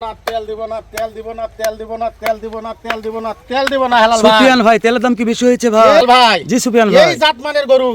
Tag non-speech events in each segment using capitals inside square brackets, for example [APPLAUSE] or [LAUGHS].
না তেল দিব না তেল দিব না তেল দিব না তেল দিব না তেল দিব না তেল দিব না হেলাল ভাই। সুফিয়ান ভাই তেলের দাম কি বেশি হয়েছে ভাই? ভাই জি সুফিয়ান এই জাতমানের গরু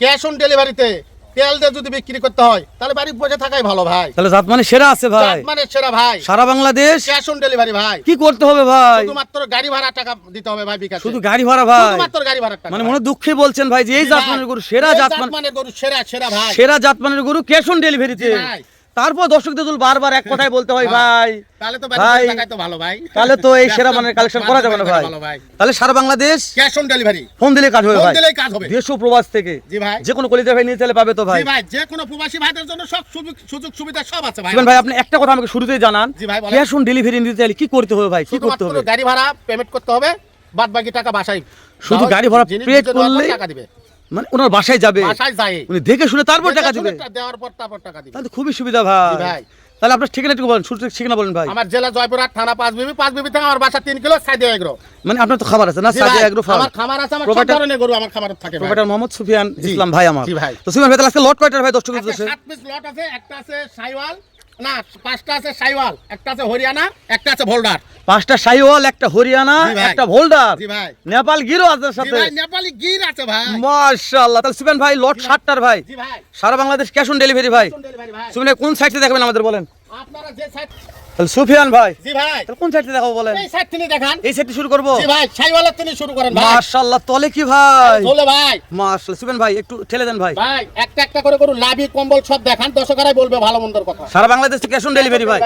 ক্যাশ অন ডেলিভারিতে তেল দিয়ে যদি বিক্রি করতে হয় তাহলে বাড়ি বসে থাকাই ভালো ভাই। তাহলে জাত মানে সেরা আছে ভাই। জাতমানের সেরা ভাই। সারা বাংলাদেশ? ক্যাশ অন ডেলিভারি ভাই। কি করতে হবে ভাই? শুধুমাত্র গাড়ি ভাড়া টাকা দিতে হবে ভাই বিকাশ। শুধু গাড়ি ভাড়া ভাই। শুধুমাত্র গাড়ি ভাড়া টাকা। মানে মনে দুঃখে বলছেন ভাই যে এই জাত মানের গরু সেরা জাত মান জাতমানের গরু সেরা সেরা ভাই। সেরা জাত মানের গরু ক্যাশ অন ডেলিভারিতে। ভাই। তারপর দর্শকদের দুল বারবার এক কথাই বলতে হয় ভাই তাহলে [LAUGHS] তো ভাই, ভালো ভাই। তাহলে তো এই সেরা মানের কালেকশন করা যাবে না ভাই। ভাই। তাহলে সারা Bangladesh cash on delivery phone দিলে কাজ হবে ফোন ভাই। কাজ হবে। দেশ ও প্রবাস থেকে জি ভাই। যে কোনো কলিজা ভাই নিয়ে চলে পাবে তো ভাই। জি ভাই যে কোনো প্রবাসী ভাইদের জন্য সব সুযোগ সুযোগ সুবিধা সব আছে ভাই। ভাই আপনি একটা কথা আমাকে শুরুতেই জানান। ভাই। ক্যাশ অন ডেলিভারি নিতে চাইলে কি করতে হবে ভাই? কি করতে হবে? গাড়ি ভাড়া পেমেন্ট করতে হবে বাদ বাকি টাকা বাসায়। শুধু গাড়ি ভাড়া পর করলেই- টাকা দিবে। মানে ওনার বাসায় যাবে। বাসায় যায়। উনি দেখে শুনে তারপর টাকা দিবে। দেওয়ার পর তারপর টাকা দিবে। তাহলে খুবই সুবিধা ভাই। ভাই। তাহলে আপনার বলেন শুরু ঠিকানা বলেন ভাই। আমার জেলা জয়পুরহাট থানা পাঁচ বিবি পাঁচ বিবি থেকে আমার বাসা তিন কিলো সাইডে এগ্রো। মানে আপনার তো খাবার আছে না? ভাই, এগ্রো ফার্ম আমার খামার আছে আমার সব ধরনের গরু আমার খামার থাকে। মোহাম্মদ সুফিয়ান ইসলাম ভাই আমার। জি ভাই। তো সুফিয়ান ভাই তাহলে আজকে লট কয়টার ভাই দর্শক আজকে উদ্দেশ্যে সাত পিস লট আছে একটা আছে সাইওয়াল না পাঁচটা আছে সাইওয়াল একটা আছে হরিয়ানা একটা আছে ভোল্ডার। পাঁচটা সাইওয়াল একটা হরিয়ানা একটা ভোল্ডার। নেপাল গিরো আছে সাথে। নেপালি গির আছে ভাই। মাশাআল্লাহ তাহলে সুবেন ভাই লট ষাটটার ভাই জি ভাই। সারা বাংলাদেশ ক্যাশ অন ডেলিভারি ভাই। ভাই। কোন সাইড দেখবেন আমাদের বলেন? আপনারা যে সাইড তাহলে সুফিয়ান ভাই জি ভাই। তাহলে কোন সাইড থেকে দেখাবো বলেন? এই সাইড তিনি দেখান। এই শুরু করব? জি ভাই তিনি শুরু করেন ভাই। মাশাআল্লাহ তলে কি ভাই? বলে ভাই। মাশাআল্লাহ সুফিয়ান ভাই একটু ঠেলে দেন ভাই। ভাই একটা একটা করে করুন লাভি কম্বল সব দেখান দর্শকরাই বলবে ভালো মন্দের কথা। সারা বাংলাদেশ ক্যাশ অন ডেলিভারি ভাই।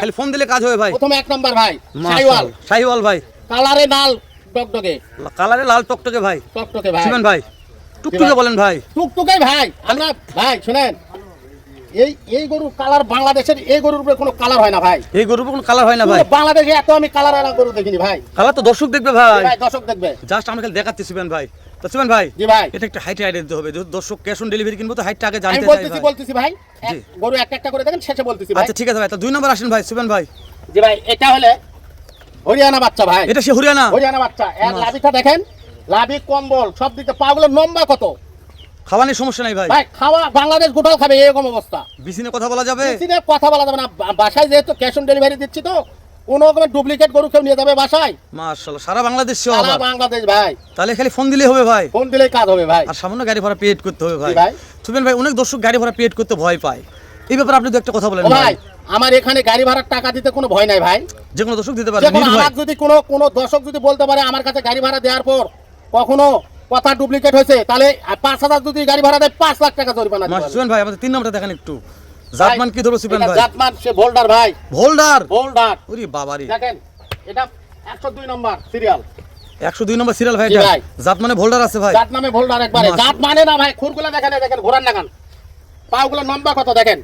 খালি ফোন দিলে কাজ হবে ভাই। প্রথমে এক নাম্বার ভাই সাইওয়াল মাশাআল্লাহ শাহিওয়াল। ভাই। কালারে লাল টকটকে। কালারে লাল টকটকে ভাই। টকটকে ভাই। সুফিয়ান ভাই টুকটুকে বলেন ভাই। টুকটুকাই ভাই আমরা ভাই শুনেন। এই এই গরুর কালার বাংলাদেশের এই গরুর উপরে কোনো কালার হয় না ভাই। এই গরুর কোনো কালার হয় না ভাই? বাংলাদেশে এত আমি কালার এরা গরু দেখিনি ভাই। কালার তো দর্শক দেখবে ভাই। ভাই দর্শক দেখবে। জাস্ট খালি দেখাচ্ছি ভাই। তো ভাই জি ভাই। এটা একটা হাইট আইডিয়া দিতে হবে। যেহেতু দর্শক ক্যাশ অন ডেলিভারি কিনবো তো হাইটটা আগে জানতে চাই বলতেছি ভাই। বলতেছি ভাই গরু একটা একটা করে দেখেন শেষে বলতেছি ভাই। আচ্ছা ঠিক আছে ভাই তো দুই নম্বর আসেন ভাই সুফিয়ান ভাই। জি ভাই এটা হলে হরিয়ানা বাচ্চা ভাই। এটা সে হরিয়ানা? হরিয়ানা বাচ্চা। এর। লাভিটা দেখেন লাভি কম্বল সব দিকে পাগুলো লম্বা কত? খাওয়ানোর সমস্যা নাই ভাই। ভাই খাওয়া বাংলাদেশ গোটাল খাবে এরকম অবস্থা। বিসিনে কথা বলা যাবে? দিয়ে কথা বলা যাবে না। বাসায় যেহেতু ক্যাশ অন ডেলিভারি দিচ্ছি তো কোনো রকমের ডুপ্লিকেট গরু কেউ নিয়ে যাবে বাসায়। মাশাআল্লাহ সারা বাংলাদেশ সারা বাংলাদেশ ভাই। তাহলে খালি ফোন দিলেই হবে ভাই। ফোন দিলেই কাজ হবে ভাই। আর সামান্য গাড়ি ভাড়া পেড করতে হবে ভাই। ভাই। সুফিয়ান ভাই অনেক দর্শক গাড়ি ভাড়া পেড করতে ভয় পায়। এই ব্যাপারে আপনি দু একটা কথা বলেন ভাই। আমার এখানে গাড়ি ভাড়ার টাকা দিতে কোনো ভয় নাই ভাই। যে কোনো দর্শক দিতে আমার যদি কোনো কোনো দর্শক যদি বলতে পারে আমার কাছে গাড়ি ভাড়া দেওয়ার পর কখনো কথা ডুপ্লিকেট হয়েছে তাহলে পাঁচ হাজার যদি গাড়ি ভাড়া দেয় পাঁচ লাখ টাকা জরিমানা হবে। ভাই আমাদের তিন নম্বরটা দেখেন একটু। জাতমান কি ধরবো সুফিয়ান ভাই? জাতমান সে ভোল্ডার ভাই। ভোল্ডার ভোল্ডার ওরে বাবারে। দেখেন এটা একশো দুই নম্বর সিরিয়াল একশো দুই নম্বর সিরিয়াল ভাই। জাত মানে ভোল্ডার আছে ভাই। জাত নামে ভোল্ডার একবারে। জাত মানে না ভাই খুরগুলো দেখেন দেখেন ঘোরান নাগান। পাগুলো লম্বা কত দেখেন।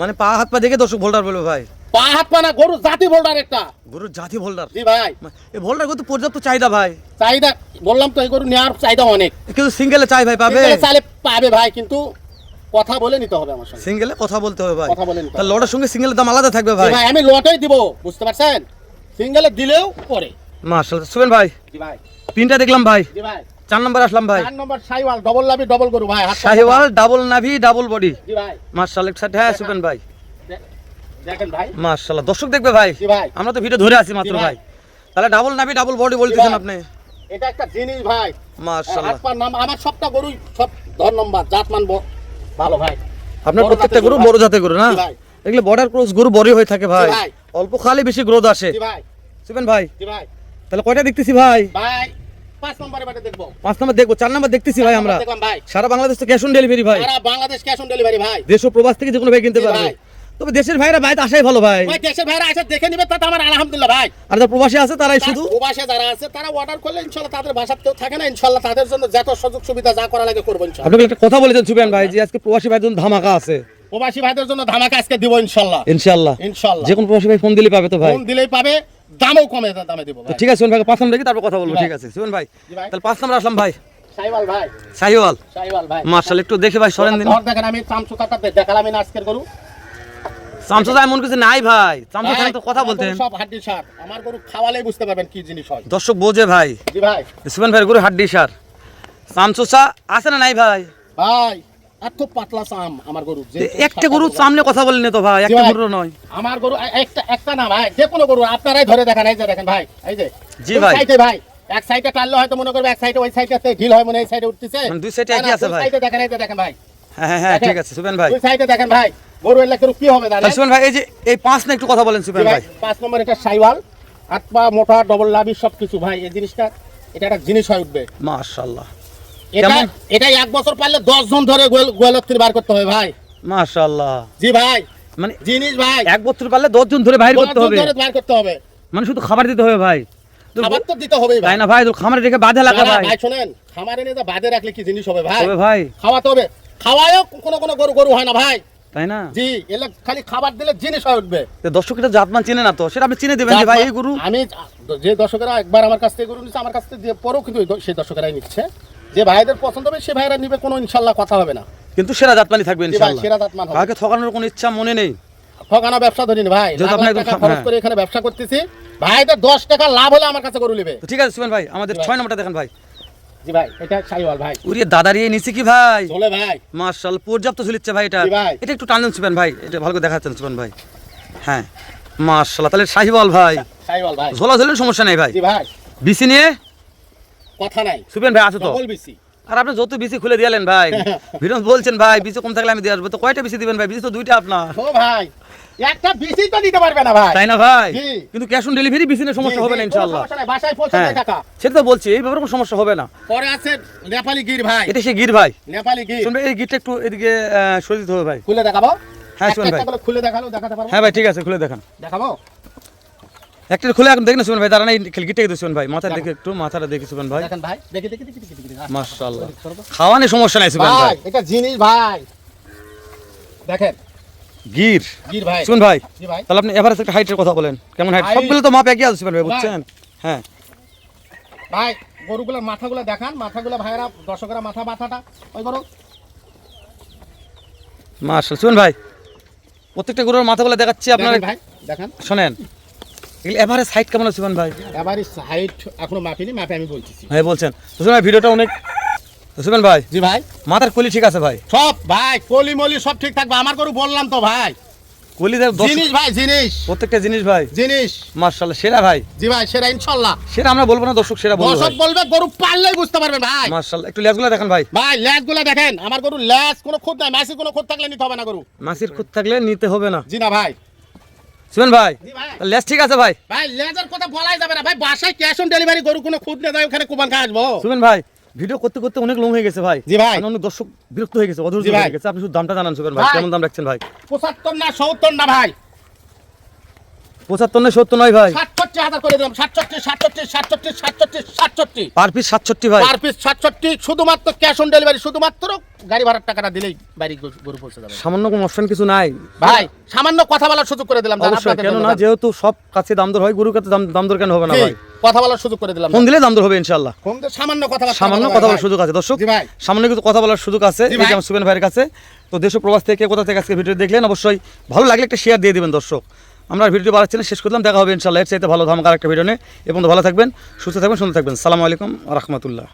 মানে পা হাত পা দেখে দর্শক ভোল্ডার বলবে ভাই। পা হাত পা না গরু জাতি ভোল্ডার একটা। গরুর জাতি ভোল্ডার জি ভাই। এই ভোল্ডার কিন্তু পর্যাপ্ত চাহিদা ভাই। চাহিদা বললাম তো এই গরু নেওয়ার চাহিদা অনেক। কিন্তু সিঙ্গেলে চাই ভাই পাবে? চাইলে পাবে ভাই কিন্তু কথা বলে নিতে হবে আমার সঙ্গে। সিঙ্গেলে কথা বলতে হবে ভাই। কথা বলে নিতে তার হবে। লটের সঙ্গে সিঙ্গেলের দাম আলাদা থাকবে ভাই। ভাই আমি লটেই দিব বুঝতে পারছেন? সিঙ্গেলে দিলেও পরে। মাশাআল্লাহ। সুবেন ভাই জি ভাই। তিনটা দেখলাম ভাই। জি ভাই। চার নম্বর আসলাম ভাই। চার নম্বর সাইওয়াল ডবল লাভি ডবল গরু ভাই শাহিওয়াল ডাবল নাভি ডাবল বডি জি ভাই। মাশাআল্লাহ হ্যাঁ সুবেন ভাই। মাশাআল্লাহ। দর্শক দেখবে ভাই ভাই। আমরা তো ভিডিও ধরে আছি মাত্র ভাই। তাহলে ডাবল নাভি ডাবল বডি বলতেছেন। আপনি। এটা একটা জিনিস ভাই। মাশাআল্লাহ। পার নাম আমার সবটা গরু সব ধর নম্বর জাত ভালো ভাই। আপনার প্রত্যেকটা গরু বড় জাতের গরু না? এগুলো বর্ডার ক্রস গরু বড়ই হয়ে থাকে ভাই। অল্প খালি বেশি গ্রোথ আসে। ভাই। সুবেন ভাই তাহলে কয়টা দেখতেছি ভাই? ভাই পাঁচ নম্বরে দেখব। পাঁচ নম্বর দেখব চার নম্বর দেখতেছি ভাই আমরা। ভাই। সারা বাংলাদেশ তো ক্যাশ অন ডেলিভারি ভাই। সারা বাংলাদেশ ক্যাশ অন ডেলিভারি ভাই। দেশ প্রবাস থেকে যে কোনো ভাই কিনতে পারবে। তবে দেশের ভাইরা বাইরে আসাই ভালো ভাই ভাই দেশের ভাইরা আছে দেখে নিবে তাতে আমার আলহামদুলিল্লাহ ভাই আর যারা প্রবাসী আছে তারাই শুধু প্রবাসে যারা আছে তারা অর্ডার করলে ইনশাল্লাহ তাদের ভাষার কেউ থাকে না ইনশাল্লাহ তাদের জন্য যত সুযোগ সুবিধা যা করা লাগে করব ইনশাল্লাহ আপনাকে একটা কথা বলেছেন সুবেন ভাই যে আজকে প্রবাসী ভাইদের জন্য ধামাকা আছে প্রবাসী ভাইদের জন্য ধামাকা আজকে দিব ইনশাল্লাহ ইনশাআল্লাহ ইনশাল্লাহ যে কোনো প্রবাসী ভাই ফোন দিলে পাবে তো ভাই ফোন দিলেই পাবে দামও কমে দামে দিব ভাই ঠিক আছে সুবেন ভাই পাঁচ নম্বর দেখি তারপর কথা বলব ঠিক আছে সুবেন ভাই। তাহলে পাঁচ নম্বর আসলাম ভাই সাইওয়াল ভাই শাহিওয়াল সাইওয়াল ভাই মার্শাল একটু দেখে ভাই সরেন দিন দেখেন আমি চামচুকাটা দেখালাম আজকের গরু চামচা এমন কিছু নাই ভাই। চামচা তো কথা বলতেন। সব হাড্ডি সার। আমার গরু খাওয়ালেই বুঝতে পারবেন কি জিনিস হয়। দর্শক বোঝে ভাই। জি ভাই। সুবেন ভাই গরু হাড্ডি সার। চামচোসা আছে না নাই ভাই? ভাই এত পাতলা চাম আমার গরু। একটা গরু সামনে কথা বলেন। তো ভাই একটা। গরু নয়। আমার গরু একটা একটা না ভাই যে কোনো গরু আপনারাই ধরে দেখেন এই যে দেখেন ভাই এই যে। জি ভাই। সাইডে ভাই? এক সাইডে টানলে হয়তো মনে করবে এক সাইডে ওই সাইডে ঢিল হয় মনে এই সাইডে উঠতেছে। মানে দুই এ একই আছে ভাই। সাইডে দেখেন এই যে দেখেন ভাই। হ্যাঁ হ্যাঁ হ্যাঁ ঠিক আছে সুপেন ভাই। সাইডে দেখেন ভাই গরু এলে গরু কি হবে দাদা সুপেন ভাই এই যে এই পাঁচ না একটু কথা বলেন সুপেন ভাই পাঁচ নম্বর এটা সাইওয়াল হাত পা মোটা ডবল লাভি সব কিছু ভাই এই জিনিসটা এটা একটা জিনিস হয়ে উঠবে। মাশাআল্লাহ। এটা এটা এক বছর পারলে দশ জন ধরে গোয়ালত বার করতে হবে ভাই। মাশাআল্লাহ। জি ভাই মানে জিনিস ভাই। এক বছর পারলে দশ জন ধরে বাইর করতে হবে। ধরে করতে হবে। মানে শুধু খাবার দিতে হবে ভাই। খাবার তো দিতে হবে ভাই। না ভাই? তো খামারে রেখে বাঁধে লাগা ভাই। ভাই শোনেন খামারে নিয়ে বাদে রাখলে কি জিনিস হবে ভাই? তবে ভাই। খাওয়াতে হবে। খাওয়ায়ও কোনো কোনো গরু গরু হয় না ভাই। তাই না? জি এলে খালি খাবার দিলে জিনিস হয়ে উঠবে। দর্শকেরা জাতমান চেনে না তো সেটা আপনি চিনে দেবেন যে ভাই এই গরু আমি যে দর্শকেরা একবার আমার কাছ থেকে গরু নিচ্ছে আমার কাছ থেকে দিয়ে পরেও কিন্তু সেই দর্শকেরাই নিচ্ছে। যে ভাইদের পছন্দ হবে সে ভাইরা নিবে কোনো ইনশাল্লাহ কথা হবে না। কিন্তু সেরা জাতমানি থাকবে ভাই সেরা দাঁতমান হবে। কাউকে ঠকানোর কোনো ইচ্ছা মনে নেই। ঠকানো ব্যবসা ধরিনি ভাই টাকা খরচ হ্যাঁ। করে এখানে ব্যবসা করতেছি। ভাইদের দশ টাকা লাভ হলে আমার কাছে গরু নেবে। ঠিক আছে সুপেন ভাই আমাদের ছয় নম্বরটা দেখেন ভাই। জি ভাই এটা সাইওয়াল ভাই। উড়িয়ে দাদারিয়ে নিচে কি ভাই? চলে ভাই। মার্শাল পর্যাপ্ত ঝুলিচ্ছে ভাই এটা। এটা একটু টানলেন সুপেন ভাই এটা ভালো করে দেখাচ্ছেন সুপেন ভাই। হ্যাঁ মার্শাল্লাহ তাহলে শাহিওয়াল ভাই। সাইওয়াল ভাই। ঝোলা ঝোলের সমস্যা নেই ভাই। জি ভাই। বিসি নিয়ে? কথা নাই। সুপেন ভাই আছে তো। Double BC. আর আপনি যত বিসি খুলে দিয়ালেন ভাই [LAUGHS] বলছেন ভাই বিসি কম থাকলে আমি দিয়ে আসব। তো কয়টা বিসি দিবেন ভাই? বিসি তো দুইটা আপনার। ও ভাই। একটা বিসি তো দিতে পারবে না ভাই। তাই না ভাই? কিন্তু ক্যাশ অন ডেলিভারি সমস্যা হবে না কোনো ইনশাআল্লাহ। নাই, বাসায় পৌঁছে হ্যাঁ। দেয় টাকা সেটা তো বলছি এই ব্যাপারে কোনো সমস্যা হবে না। পরে আছে নেপালি গির ভাই। এটা গির ভাই। নেপালি গির। শুনবে এই গিরটা একটু এদিকে সরিয়ে হবে ভাই। খুলে দেখাবো? হ্যাঁ, শুনুন ভাই। খুলে দেখাল দেখাতে পারব? হ্যাঁ ভাই ঠিক আছে খুলে দেখান। দেখাবো? একটা খুলে এখন দেখেন শুনুন ভাই শুনুন ভাই মাথা দেখে। একটু মাথাটা দেখে ভাই। দেখেন ভাই দেখি দেখি দেখি দেখি দেখি মাশাআল্লাহ। খাওয়ানি সমস্যা নাই ভাই ভাই। এটা জিনিস ভাই। দেখেন গির? গির ভাই। শুনুন ভাই জি ভাই। তাহলে আপনি এভারেজ একটা হাইটের কথা বলেন। কেমন হাইট সবগুলো তো মাপ একই সুবেন ভাই বুঝছেন? হ্যাঁ। ভাই গরুগুলোর মাথাগুলো দেখান। মাথাগুলো ভাইরা দর্শকরা মাথা মাথাটা ওই গরু। মাশাআল্লাহ। শুনুন ভাই প্রত্যেকটা গরুর মাথাগুলো দেখাচ্ছি আপনার। ভাই দেখান। শোনেন এভারেজ হাইট কেমন আছে ভাই? এবারে হাইট এখনও মাপিনি মাপে আমি বলতেছি। ভাই বলছেন। তো ভাই ভিডিওটা অনেক শুনুন ভাই জি ভাই। মাথার কলি ঠিক আছে ভাই? সব ভাই কলি মলি সব ঠিক থাকবে আমার গরু বললাম তো ভাই। কলি জিনিস ভাই জিনিস। প্রত্যেকটা জিনিস ভাই। জিনিস। মার্শাল্লাহ সেরা ভাই। জি ভাই সেটা ইনশাল্লাহ সেটা আমরা বলব না দর্শক সেরা বলব দর্শক বলবে গরু পারলেই বুঝতে পারবেন ভাই। মার্শাল্লাহ একটু লেজগুলো দেখেন ভাই। ভাই ল্যাসগুলা দেখেন আমার গরু ল্যাস কোনো খুদ নাই মাসি কোনো খুদ থাকলে নিতে হবে না গরু। মাসির খুদ থাকলে নিতে হবে না। জি না ভাই। শুনুন ভাই ভাই। লেজ ঠিক আছে ভাই? ভাই লেজার কথা বলাই যাবে না ভাই বাসায় ক্যাশ অন ডেলিভারি গরু কোনো খুদ না যায় ওখানে কুবান খাই আসব। ভাই ভিডিও করতে করতে অনেক লং হয়ে গেছে ভাই। জি ভাই। অনেক দর্শক বিরক্ত হয়ে গেছে অধৈর্য হয়ে গেছে। আপনি শুধু দামটা জানান ভাই ভাই। কেমন দাম রাখছেন ভাই? পঁচাত্তর না সত্তর না ভাই। পঁচাত্তর সত্তর নয় ভাই। সাতষট্টি হাজার করে দিলাম সাতষট্টি সাতষট্টি সাতষট্টি সাতষট্টি সাতষট্টি। পার পিস সাতষট্টি ভাই। পার পিস সাতষট্টি শুধুমাত্র ক্যাশ অন ডেলিভারি শুধুমাত্র গাড়ি ভাড়ার টাকাটা দিলেই বাড়ি গরু- পৌঁছে যাবে। সামান্য কোনো অপশন কিছু নাই। ভাই সামান্য কথা বলার সুযোগ করে দিলাম অবশ্যই কেন না যেহেতু সব কাছে দাম দর হয় গরুর কাছে দাম দর কেন হবে না ভাই? কথা বলার সুযোগ করে দিলাম ফোন দিলে দাম দর হবে ইনশাল্লাহ ফোন দিয়ে সামান্য কথা সামান্য কথা বলার সুযোগ আছে। দর্শক সামান্য কিছু কথা বলার সুযোগ আছে এই। যে সুবেন ভাইয়ের কাছে। তো দেশ প্রবাস থেকে কোথা থেকে আজকে ভিডিও দেখলেন? অবশ্যই ভালো লাগলে একটা শেয়ার দিয়ে দিবেন দর্শক। আমরা ভিডিও বাড়াচ্ছি না, শেষ করলাম, দেখা হবে ইনশাল্লাহ এর চাইতে ভালো ধামাকার একটা ভিডিও নিয়ে। এবং ভালো থাকবেন, সুস্থ থাকবেন, সুন্দর থাকবেন। সালামু আলাইকুম রহমতুল্লাহ।